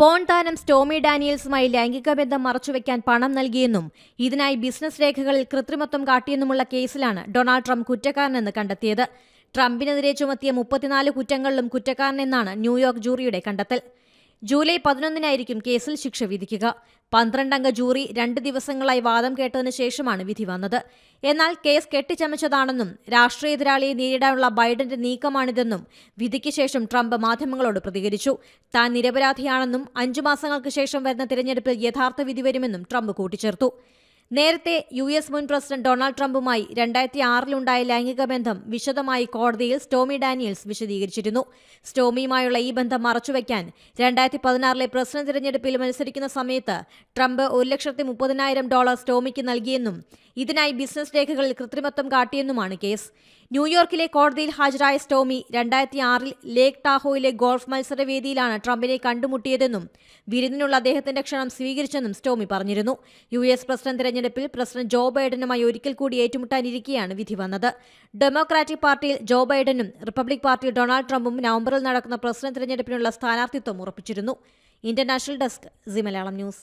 Porn താരം stormy ഡാനിയൽസുമായി ലൈംഗിക ബന്ധം മറച്ചുവെക്കാൻ പണം നൽകിയെന്നും ഇതിനായി ബിസിനസ് രേഖകളിൽ കൃത്രിമത്വം കാട്ടിയെന്നുമുള്ള കേസിലാണ് ഡൊണാൾഡ് ട്രംപ് കുറ്റക്കാരനെന്ന് കണ്ടെത്തിയത്. ട്രംപിനെതിരെ ചുമത്തിയ മുപ്പത്തിനാല് കുറ്റങ്ങളിലും കുറ്റക്കാരനെന്നാണ് ന്യൂയോർക്ക് ജൂറിയുടെ കണ്ടെത്തൽ. ജൂലൈ പതിനൊന്നിനായിരിക്കും കേസിൽ ശിക്ഷ വിധിക്കുക. പന്ത്രണ്ടംഗ ജൂറി രണ്ട് ദിവസങ്ങളായി വാദം കേട്ടതിനു ശേഷമാണ് വിധി വന്നത്. എന്നാൽ കേസ് കെട്ടിച്ചമച്ചതാണെന്നും രാഷ്ട്രീയ എതിരാളിയെ നേരിടാനുള്ള ബൈഡന്റെ നീക്കമാണിതെന്നും വിധിക്ക് ശേഷം ട്രംപ് മാധ്യമങ്ങളോട് പ്രതികരിച്ചു. താൻ നിരപരാധിയാണെന്നും അഞ്ചു മാസങ്ങൾക്ക് ശേഷം വരുന്ന തിരഞ്ഞെടുപ്പിൽ യഥാർത്ഥ വിധി വരുമെന്നും ട്രംപ് കൂട്ടിച്ചേർത്തു. നേരത്തെ യു എസ് മുൻ പ്രസിഡന്റ് ഡൊണാൾഡ് ട്രംപുമായി രണ്ടായിരത്തി ആറിലുണ്ടായ ലൈംഗിക ബന്ധം വിശദമായി കോടതിയിൽ സ്റ്റോമി ഡാനിയൽസ് വിശദീകരിച്ചിരുന്നു. സ്റ്റോമിയുമായുള്ള ഈ ബന്ധം മറച്ചുവെക്കാൻ രണ്ടായിരത്തി പതിനാറിലെ പ്രസിഡന്റ് തിരഞ്ഞെടുപ്പിൽ മത്സരിക്കുന്ന സമയത്ത് ട്രംപ് ഒരു ലക്ഷത്തി മുപ്പതിനായിരം ഡോളർ സ്റ്റോമിക്ക് നൽകിയെന്നും ഇതിനായി ബിസിനസ് രേഖകളിൽ കൃത്രിമത്വം കാട്ടിയെന്നുമാണ് കേസ്. ന്യൂയോർക്കിലെ കോടതിയിൽ ഹാജരായ സ്റ്റോമി രണ്ടായിരത്തി ആറിൽ ലേക്ക് ടാഹോയിലെ ഗോൾഫ് മത്സരവേദിയിലാണ് ട്രംപിനെ കണ്ടുമുട്ടിയതെന്നും വിരുന്നിനുള്ള അദ്ദേഹത്തിന്റെ ക്ഷണം സ്വീകരിച്ചെന്നും സ്റ്റോമി പറഞ്ഞിരുന്നു. യു എസ് പ്രസിഡന്റ് തെരഞ്ഞെടുപ്പിൽ പ്രസിഡന്റ് ജോ ബൈഡനുമായി ഒരിക്കൽ കൂടി ഏറ്റുമുട്ടാനിരിക്കെയാണ് വിധി വന്നത്. ഡെമോക്രാറ്റിക് പാർട്ടിയിൽ ജോ ബൈഡനും റിപ്പബ്ലിക് പാർട്ടിയിൽ ഡൊണാൾഡ് ട്രംപും നവംബറിൽ നടക്കുന്ന പ്രസിഡന്റ് തെരഞ്ഞെടുപ്പിനുള്ള സ്ഥാനാർത്ഥിത്വം ഉറപ്പിച്ചിരുന്നു. International desk C Malayalam news.